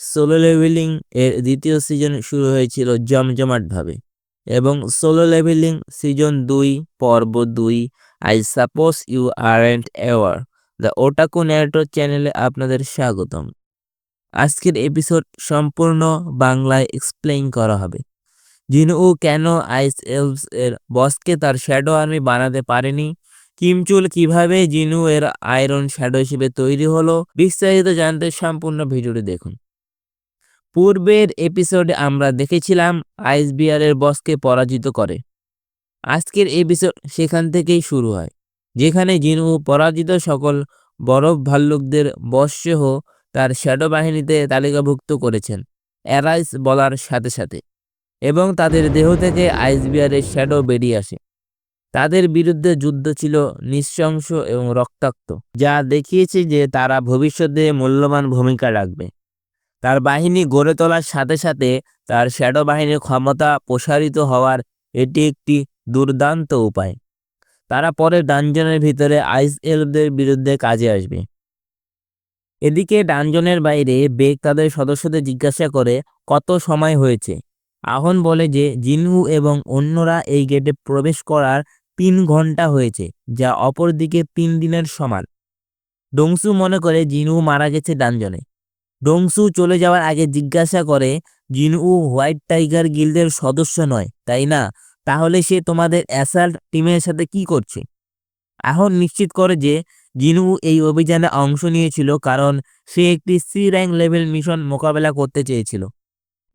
Solo leveling এর দ্বিতীয় season শুরু হয়েছিল জমজমাটভাবে এবং সোলো লেভেলিং সিজন দুই, পর্ব দুই I suppose you are and aware the otaku narrator চ্যানেলে আপনাদের স্বাগতম। আজকের এপিসোড সম্পূর্ণ বাংলায় এক্সপ্লেইন করা হবে। জিনু কেন আইস এলস এর বসকে তার শ্যাডো আর্মি বানাতে পারেনি? কিমচুল কীভাবে জিনু এর আয়রন শ্যাডো হিসেবে তৈরি হলো? বিস্তারিত জানতে সম্পূর্ণ ভিডিওটি দেখুন। পূর্বের এপিসোডে আমরা দেখেছিলাম আইস বিয়ারের বসকে পরাজিত করে। আজকের এপিসোড সেখান থেকেই শুরু হয়, যেখানে জিনু পরাজিত সকল বরফ ভাল্লুকদের বসসহ তার শ্যাডো বাহিনীতে তালিকাভুক্ত করেছেন, অ্যারাইস বলার সাথে সাথে, এবং তাদের দেহ থেকে আইস বিয়ারের শ্যাডো বেরিয়ে আসে। তাদের বিরুদ্ধে যুদ্ধ ছিল নৃশংস এবং রক্তাক্ত, যা দেখিয়েছে যে তারা ভবিষ্যতে মূল্যবান ভূমিকা রাখবে। তার বাহিনী গড়ে তোলার সাথে সাথে তার শ্যাডো বাহিনীর ক্ষমতা প্রসারিত হওয়ার এটি একটি দুর্দান্ত উপায়। তারা পরে ডানজনের ভিতরে আইস এলফদের বিরুদ্ধে কাজে আসবে। এদিকে ডানজনের বাইরে বেগ তাদের সদস্যদের জিজ্ঞাসা করে কত সময় হয়েছে। আহন বলে যে জিনহু এবং অন্যরা এই গেটে প্রবেশ করার তিন ঘণ্টা হয়েছে, যা অপরদিকে তিন দিনের সমান। ডংসু মনে করে জিনু মারা গেছে ডানজনে ডংসু চলে যাওয়ার আগে জিজ্ঞাসা করে জিনু হোয়াইট টাইগার গিল্ডের সদস্য নয়, তাই না? তাহলে সে তোমাদের অ্যাসাল্ট টিমের সাথে কি করছে? এখন নিশ্চিত করে যে জিনু এই অভিযানে অংশ নিয়েছিল কারণ সে একটি সি র্যাঙ্ক লেভেল মিশন মোকাবেলা করতে চেয়েছিল।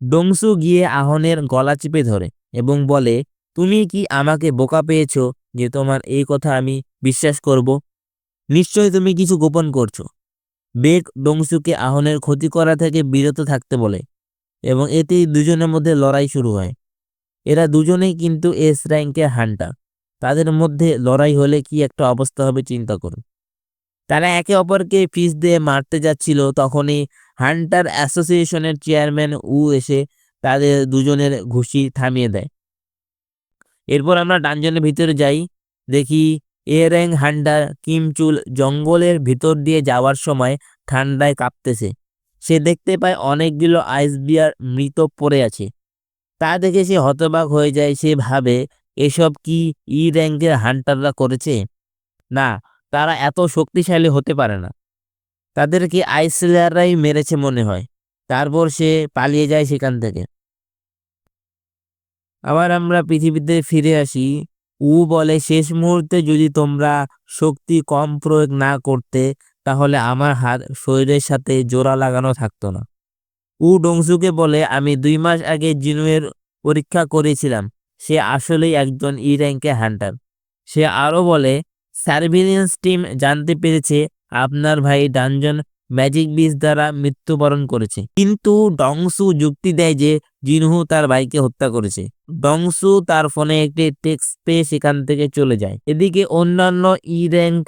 ডংসু গিয়ে আহনের গলা চেপে ধরে এবং বলে, তুমি কি আমাকে বোকা পেয়েছ যে তোমার এই কথা আমি বিশ্বাস করব? নিশ্চয়ই তুমি কিছু গোপন করছ। বেগ ডংসুকে আহনের ক্ষতি করা থেকে বিরত থাকতে বলে এবং এতেই দুজনের মধ্যে লড়াই শুরু হয়। এরা দুজনেই কিন্তু এস র্যাঙ্কের হান্টার। তাদের মধ্যে লড়াই হলে কি একটা অবস্থা হবে চিন্তা করুন। তারা একে অপরকে পিস দিয়ে মারতে যাচ্ছিল, তখনই হান্টার অ্যাসোসিয়েশনের চেয়ারম্যান উ এসে তাদের দুজনের ঘুষি থামিয়ে দেয়। এরপর আমরা ডানজনের ভিতরে যাই, দেখি এ র্যাং হান্ডার কিমচুল জঙ্গলের ভিতর দিয়ে যাওয়ার সময় ঠান্ডায় কাঁপতেছে। সে দেখতে পায় অনেকগুলো আইস বিয়ার মৃত পড়ে আছে। তা দেখে সে হতবাক হয়ে যায়। সে ভাবে, এসব কি ই র্যাঙ্কের হান্টাররা করেছে? না, তারা এত শক্তিশালী হতে পারে না। তাদেরকে আইসলেয়াররাই মেরেছে মনে হয়। তারপর সে পালিয়ে যায় সেখান থেকে। আবার আমরা পৃথিবীতে ফিরে আসি। উ বলে, শেষ মুহূর্তে যদি তোমরা শক্তি কম প্রয়োগ না করতে, তাহলে আমার হাত শরীরের সাথে জোড়া লাগানো থাকতো না। উ ডংসুকে বলে, আমি দুই মাস আগে জিনুয়ের পরীক্ষা করেছিলাম। সে আসলেই একজন ই র্যাঙ্কে হান্টার। সে আরও বলে সার্ভিলেন্স টিম জানতে পেরেছে, আপনার ভাই ডানজন ম্যাজিক বিস দ্বারা মৃত্যুবরণ করেছে। কিন্তু ডংসু যুক্তি দেয় যে জিনহু তার ভাইকে হত্যা করেছে। ডংসু তার ফোনে একটি টেক্সট পেয়ে সেখান থেকে চলে যায়। এদিকে অন্যান্য ই র্যাঙ্ক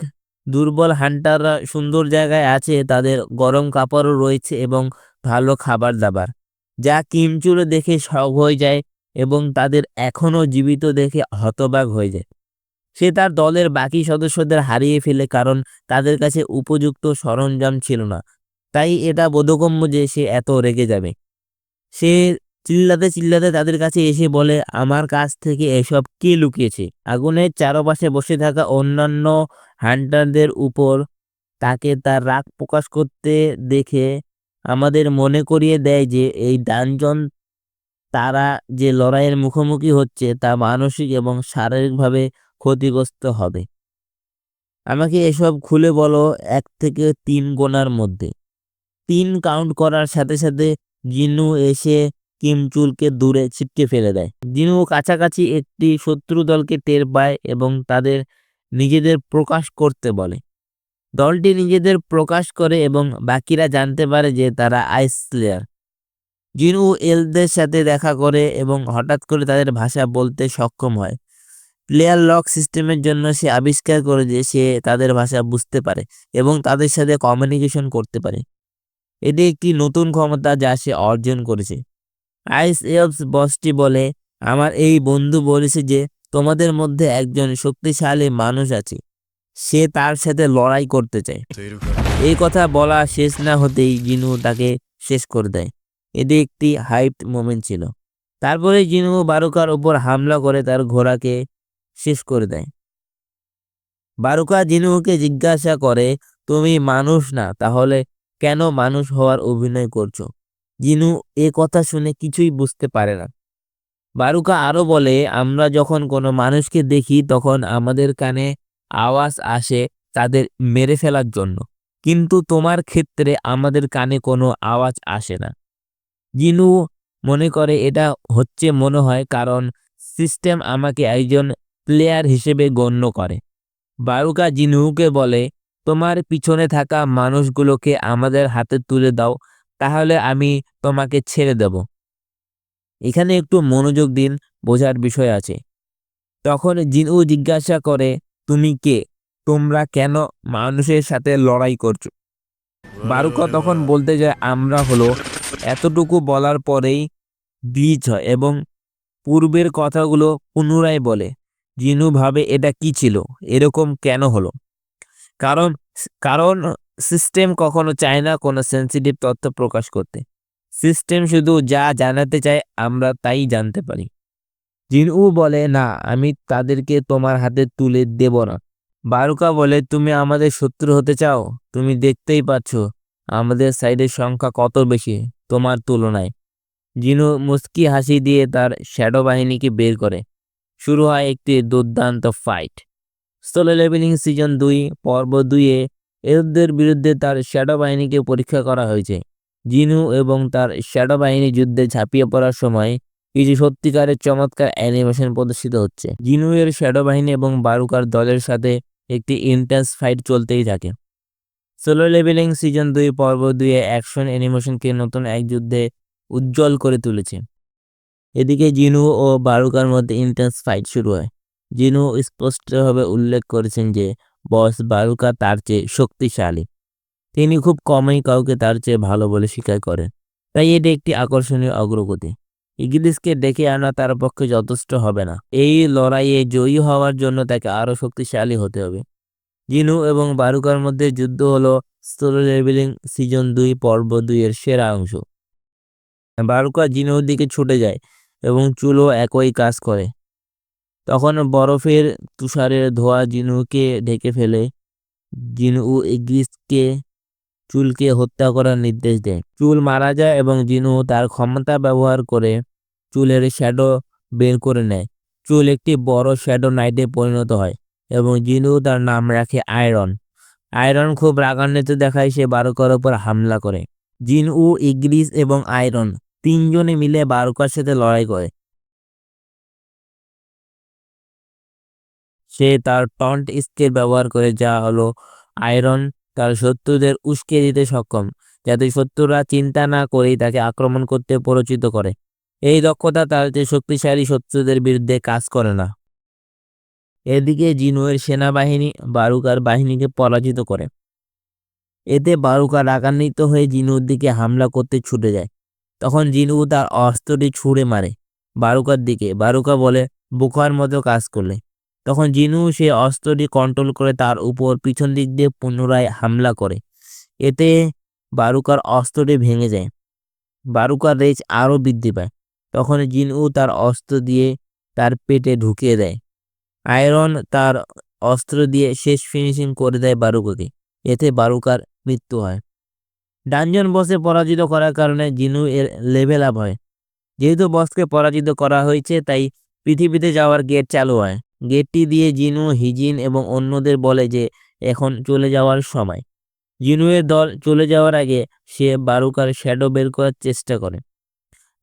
দুর্বল হান্টাররা সুন্দর জায়গায় আছে, তাদের গরম কাপড়ও রয়েছে এবং ভালো খাবার দাবার যা কিমচুলো দেখে শখ হয়ে যায় এবং তাদের এখনও জীবিত দেখে হতবাক হয়ে যায়। সে তার দলের বাকি সদস্যদের হারিয়ে ফেলে কারণ তাদের কাছে উপযুক্ত সরঞ্জাম ছিল না। তাই এটা বোধগম্য যে সে এত রেগে যাবে। সে চিল্লাতে চিল্লাতে তাদের কাছে এসে বলে, আমার কাছ থেকে এসব কে লুকিয়েছে? আগুনের চারপাশে বসে থাকা অন্যান্য হান্টারদের উপর তাকে তার রাগ প্রকাশ করতে দেখে আমাদের মনে করিয়ে দেয় যে এই ডানজন তারা যে লড়াইয়ের মুখোমুখি হচ্ছে তা মানসিক এবং শারীরিকভাবে ক্ষতিগ্রস্ত হবে। আমাকে এসব খুলে বলো এক থেকে তিন গোনার মধ্যে। তিন কাউন্ট করার সাথে সাথে জিনু এসে কিমচুলকে দূরে ছিটকে ফেলে দেয়। জিনু কাছাকাছি একটি শত্রু দলকে টের পায় এবং তাদের নিজেদের প্রকাশ করতে বলে। দলটি নিজেদের প্রকাশ করে এবং বাকিরা জানতে পারে যে তারা আইস স্লেয়ার জিনু এলদের সাথে দেখা করে এবং হঠাৎ করে তাদের ভাষা বলতে সক্ষম হয়। প্লেয়ার লক সিস্টেমের জন্য সে আবিষ্কার করে যে সে তাদের ভাষা বুঝতে পারে এবং তাদের সাথে কমিউনিকেশন করতে পারে। এটি একটি নতুন ক্ষমতা যা সে অর্জন করেছে। আইস এলস বসটি বলে, আমার এই বন্ধু বলেছে যে তোমাদের মধ্যে একজন শক্তিশালী মানুষ আছে। সে তার সাথে লড়াই করতে চায়। এই কথা বলা শেষ না হতেই জিনু তাকে শেষ করে দেয়। এটি একটি হাইপ মোমেন্ট ছিল। তারপরে জিনু বারুকার উপর হামলা করে তার ঘোড়াকে শেষ করে দেয়। বারুকা জিনুকে জিজ্ঞাসা করে, তুমি মানুষ না, তাহলে কেন মানুষ হওয়ার অভিনয় করছ? জিনু এ কথা শুনে কিছুই বুঝতে পারে না। বারুকা আরও বলে, আমরা যখন কোনো মানুষকে দেখি, তখন আমাদের কানে আওয়াজ আসে তাদের মেরে ফেলার জন্য। কিন্তু তোমার ক্ষেত্রে আমাদের কানে কোনো আওয়াজ আসে না। জিনু মনে করে, এটা হচ্ছে মনে হয়, কারণ সিস্টেম আমাকে একজন প্লেয়ার হিসেবে গণ্য করে। বারুকা জিনুকে বলে, তোমার পিছনে থাকা মানুষগুলোকে আমাদের হাতে তুলে দাও, তাহলে আমি তোমাকে ছেড়ে দেব। এখানে একটু মনোযোগ দিন, বোঝার বিষয় আছে। তখন জিনু জিজ্ঞাসা করে, তুমি কে? তোমরা কেন মানুষের সাথে লড়াই করছ? বারুকা তখন বলতে যায়, আমরা হলো এতটুকু বলার পরেই গ্লিচ হয় এবং পূর্বের কথাগুলো পুনরায় বলে। জিনু ভাবে এটা কি ছিল? এরকম কেন হলো? কারণ কারণ সিস্টেম কখনো চায় না কোনো সেন্সিটিভ তথ্য প্রকাশ করতে। সিস্টেম শুধু যা জানাতে চায় আমরা তাই জানতে পারি। জিনু বলে, না, আমি তাদেরকে তোমার হাতে তুলে দেব না। বারুকা বলে, তুমি আমাদের শত্রু হতে চাও? তুমি দেখতেই পাচ্ছ, আমাদের সাইডের সংখ্যা কত বেশি তোমার তুলনায়। জিনু মুস্কি হাসি দিয়ে তার শ্যাডো বাহিনীকে বের করে। শুরু হয় একটি দুর্দান্ত ফাইট সোলো লেভেলিং সিজন দুই, পর্ব দুইয়ে এলদের বিরুদ্ধে তার শ্যাডো বাহিনীকে পরীক্ষা করা হয়েছে। জিনু এবং তার শ্যাডো বাহিনী যুদ্ধে ঝাঁপিয়ে পড়ার সময় কিছু সত্যিকারের চমৎকার অ্যানিমেশন প্রদর্শিত হচ্ছে। জিনু এর শ্যাডো বাহিনী এবং বারুকার দলের সাথে একটি ইন্টেন্স ফাইট চলতেই থাকে। সোলো লেভেলিং সিজন দুই, পর্ব দুইয়ে অ্যাকশন অ্যানিমেশনকে নতুন এক যুদ্ধে উজ্জ্বল করে তুলেছে। এদিকে জিনু ও বারুকার মধ্যে ইন্টেন্স ফাইট শুরু হয়। জিনু স্পষ্টভাবে উল্লেখ করেছেন যে বস বারুকা তার চেয়ে শক্তিশালী। তিনি খুব কমই কাউকে তার চেয়ে ভালো বলে স্বীকার করেন। তাই এটি একটি আকর্ষণীয় অগ্রগতি। ইংলিশকে ডেকে আনা তার পক্ষে যথেষ্ট হবে না। এই লড়াইয়ে জয়ী হওয়ার জন্য তাকে আরও শক্তিশালী হতে হবে। জিনু এবং বারুকার মধ্যে যুদ্ধ হলো সোলো লেভেলিং সিজন দুই পর্ব দুইয়ের সেরা অংশ। বারুকা জিনুর দিকে ছুটে যায় এবং চুলও একই কাজ করে। তখন বরফের তুষারের ধোয়া জিনুকে ঢেকে ফেলে। জিনু ইগ্রিসকে, চুলকে হত্যা করার নির্দেশ দেয়। চুল মারা যায় এবং জিনু তার ক্ষমতা ব্যবহার করে চুলের শ্যাডো বের করে নেয়। চুল একটি বড় শ্যাডো নাইটে পরিণত হয় এবং জিনু তার নাম রাখে আয়রন। আয়রন খুব রাগান্বিত দেখায় সে বারুকার উপর হামলা করে। জিনু, ইগ্রিস এবং আয়রন তিনজনে মিলে বারুকার সাথে লড়াই করে। সে তার টন্ট স্কেল ব্যবহার করে, যা হলো আয়রন। তার শত্রুদের উস্কে দিতে সক্ষম, যাতে শত্রুরা চিন্তা না করেই তাকে আক্রমণ করতে প্ররোচিত করে। এই দক্ষতা তার যে শক্তিশালী শত্রুদের বিরুদ্ধে কাজ করে না। এদিকে জিনুয়ের সেনাবাহিনী বারুকার বাহিনীকে পরাজিত করে। এতে বারুকা রাগান্বিত হয়ে জিনুর দিকে হামলা করতে ছুটে যায়। তখন জিনু তার অস্ত্রটি ছুঁড়ে মারে বারুকার দিকে। বারুকা বলে, বোকার মতো কাজ করলে। তখন জিনু সে অস্ত্রটি কন্ট্রোল করে তার উপর পিছন দিক দিয়ে পুনরায় হামলা করে। এতে বারুকার অস্ত্রটি ভেঙে যায়। বারুকার রেজ আরও বৃদ্ধি পায়। তখন জিনু তার অস্ত্র দিয়ে তার পেটে ঢুকিয়ে দেয়। আয়রন তার অস্ত্র দিয়ে শেষ ফিনিশিং করে দেয় বারুকাকে। এতে বারুকার মৃত্যু হয়। ডানজন বসে পরাজিত করার কারণে জিনু এর লেভেল আপ হয়। যেহেতু বসকে পরাজিত করা হয়েছে, তাই পৃথিবীতে যাওয়ার গেট চালু হয়। গেটটি দিয়ে জিনু, হিজিন এবং অন্যদের বলে যে, এখন চলে যাওয়ার সময়। জিনুয়ের দল চলে যাওয়ার আগে সে বারুকার শ্যাডো বের করার চেষ্টা করে।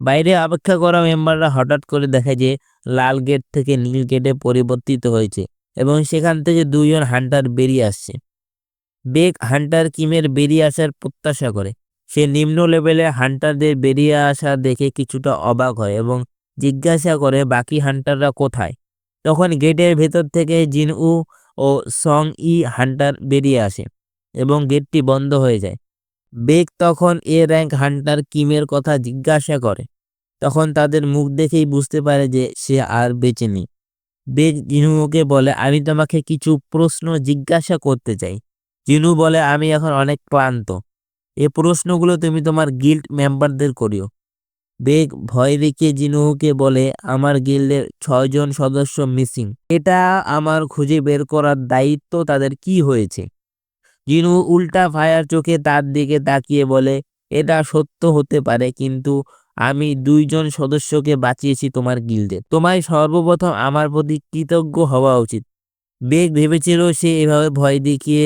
বাইরে অপেক্ষা করা মেম্বাররা হঠাৎ করে দেখে যে, লাল গেট থেকে নীল গেটে পরিবর্তিত হয়েছে এবং সেখান থেকে দুইজন হান্টার বেরিয়ে আসছে। বেগ হান্টার কিমের বেরিয়ে আসার প্রত্যাশা করে। সে নিম্ন লেভেলে হান্টারদের বেরিয়ে আসা দেখে কিছুটা অবাক হয় এবং জিজ্ঞাসা করে, বাকি হান্টাররা কোথায়? তখন গেটের ভেতর থেকে জিন উ ও সং ই হান্টার বেরিয়ে আসে এবং গেটটি বন্ধ হয়ে যায়। বেগ তখন এ র্যাঙ্ক হান্টার কিমের কথা জিজ্ঞাসা করে। তখন তাদের মুখ দেখেই বুঝতে পারে যে সে আর বেঁচে নেই। বেগ জিনুকে বলে, আমি তোমাকে কিছু প্রশ্ন জিজ্ঞাসা করতে চাই। জিনু বলে, আমি এখন অনেক ক্লান্ত। এ প্রশ্নগুলো তুমি তোমার গিল্ড মেম্বারদের করিও। বেগ ভয় দেখিয়ে জিনুকে বলে, আমার গিল্ডের ছয়জন সদস্য মিসিং এটা আমার খুঁজে বের করার দায়িত্ব তাদের কি হয়েছে? জিনু উল্টা ফায়ার চোখে তার দিকে তাকিয়ে বলে, এটা সত্য হতে পারে, কিন্তু আমি দুইজন সদস্যকে বাঁচিয়েছি তোমার গিল্ডে তোমায় সর্বপ্রথম আমার প্রতি কৃতজ্ঞ হওয়া উচিত। বেগ ভেবেছিল সে এভাবে ভয় দেখিয়ে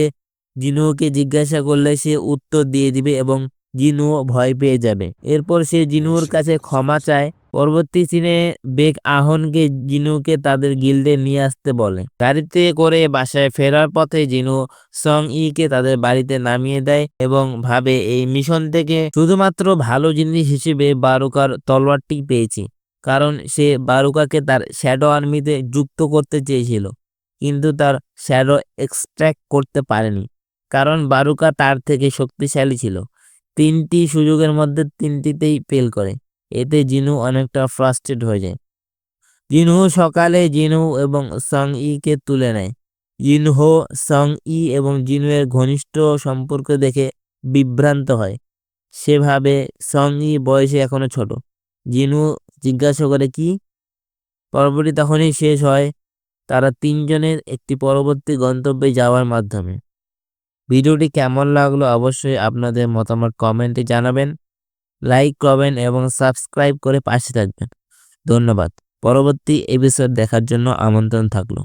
জিনুকে জিজ্ঞাসা করলে সে উত্তর দিয়ে দিবে এবং জিনুও ভয় পেয়ে যাবে। এরপর সে জিনুর কাছে ক্ষমা চায়। পরবর্তী সিনে বেগ আহনকে জিনুকে তাদের গিল্ডে নিয়ে আসতে বলে। গাড়িতে করে বাসায় ফেরার পথে জিনু সং ইকে তাদের বাড়িতে নামিয়ে দেয় এবং ভাবে এই মিশন থেকে শুধুমাত্র ভালো জিনিস হিসেবে বারুকার তলোয়ারটি পেয়েছি। কারণ সে বারুকাকে তার শ্যাডো আর্মিতে যুক্ত করতে চেয়েছিল। কিন্তু তার শ্যাডো এক্সট্র্যাক্ট করতে পারেনি। কারণ বারুকা তার থেকে শক্তিশালী ছিল। তিনটি সুযোগের মধ্যে তিনটিতেই ফেল করে। এতে জিনু অনেকটা ফ্রাস্ট্রেট হয়ে যায়। জিনহো সকালে জিনু এবং সং ইকে তুলে নেয়। জিনহো সং ই এবং জিনুয়ের ঘনিষ্ঠ সম্পর্ক দেখে বিভ্রান্ত হয়। সেভাবে সং ই বয়সে এখনও ছোট। জিনু জিজ্ঞাসা করে, কি? পরবর্তী তখনই শেষ হয়। তারা তিনজনের একটি পরবর্তী গন্তব্যে যাওয়ার মাধ্যমে। ভিডিওটি কেমন লাগল অবশ্যই আপনাদের মতামত কমেন্টে জানাবেন, লাইক করবেন এবং সাবস্ক্রাইব করে পাশে থাকবেন। ধন্যবাদ। পরবর্তী এপিসোড দেখার জন্য আমন্ত্রণ থাকল।